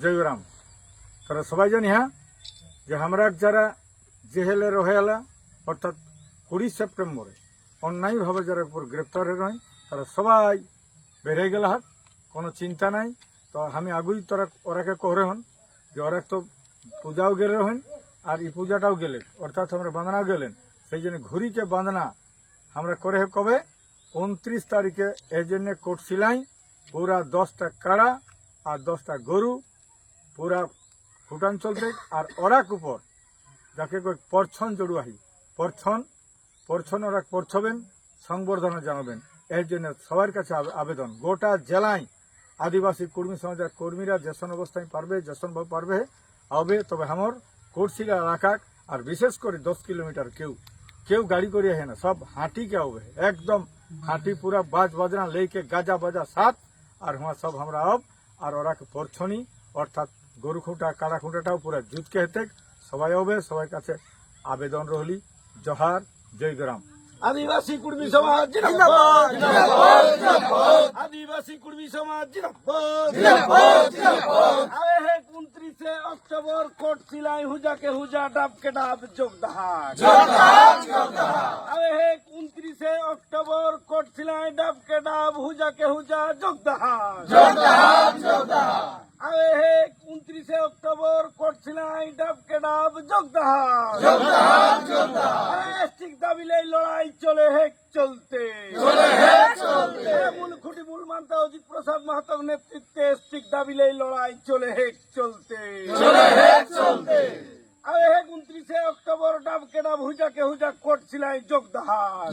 জয়রাম তারা সবাই জানি হ্যাঁ? যে আমরা যারা জেহেলে রহেলা, অর্থাৎ কুড়ি সেপ্টেম্বরে অন্যায়ভাবে যারা উপর গ্রেপ্তার হয়ে রয় তারা সবাই বেড়ে গেল হাত, কোনো চিন্তা নাই। তো আমি আগুই তোরা ওরাকে কহরে হন যে ওরা তো পূজাও গেলে হন আর এই পূজাটাও গেলে, অর্থাৎ আমরা বাঁধনাও গেলেন। সেই জন্য ঘুরিকে বাঁধনা আমরা করে কবে? উনত্রিশ তারিখে এই জন্য কোট সিলাই পুরা দশটা কাড়া আর দশটা গরু পুরা ফুটান চলতে আর ওরাক উপর, যাকে কই পরছন জড়ুয়াহি। পরছন পরছন ওরা পরছবেন, সংবর্ধনা জানাবেন। এর জন্য সবার কাছে আবেদন, গোটা জেলায় আদিবাসী কর্মী সমাজের কর্মীরা যেসন অবস্থায় পারবে, যেসন পারবে হবে তবে আমার কোর্সিলা রাখাক আর বিশেষ করে দশ কিলোমিটার কেউ। কেউ গাড়ি করে আহে না, সব হাঁটিকে হবে। একদম হাঁটি পুরা বাজ বাজনা লেকে গাজা বাজা সাত, আর হুয়া সব আমরা আব, আর ওরা পরছনি, অর্থাৎ গরু খুঁটা কাড়া খুঁটাটাও পুরা জুতকে হেতে সবাই হবে সবার কাছে আবেদন রহলি জহার জয়গ্রাম আদিবাসী কুর্মী সমাজ জিন্দাবাদ জিন্দাবাদ আদিবাসী কুর্মী সমাজ আরে হে উনত্রিশে অক্টোবর কোট সিলাই হুজাকে হুজা ডাবকে ডাব যোগদাহার। আরে হে উনত্রিশে অক্টোবর কোট সিলাই ডাবকে ডাব হুজাকে হুজা যোগদাহার আরে হে উনত্রিশে অক্টোবর ডাবকে ডাব যোগদাহার। ঠিক দাবিলে লড়াই চলে হেক চলতে। মূল খুঁটি মূল মানতা অজিত প্রসাদ মাহাতোর নেতৃত্বে দাবিলে লড়াই চলে হেক চলতে। আরে হেক উনত্রিশে অক্টোবর ডাবকে ডাব হুজাকে হুজা কোট সিলাই যোগদাহার।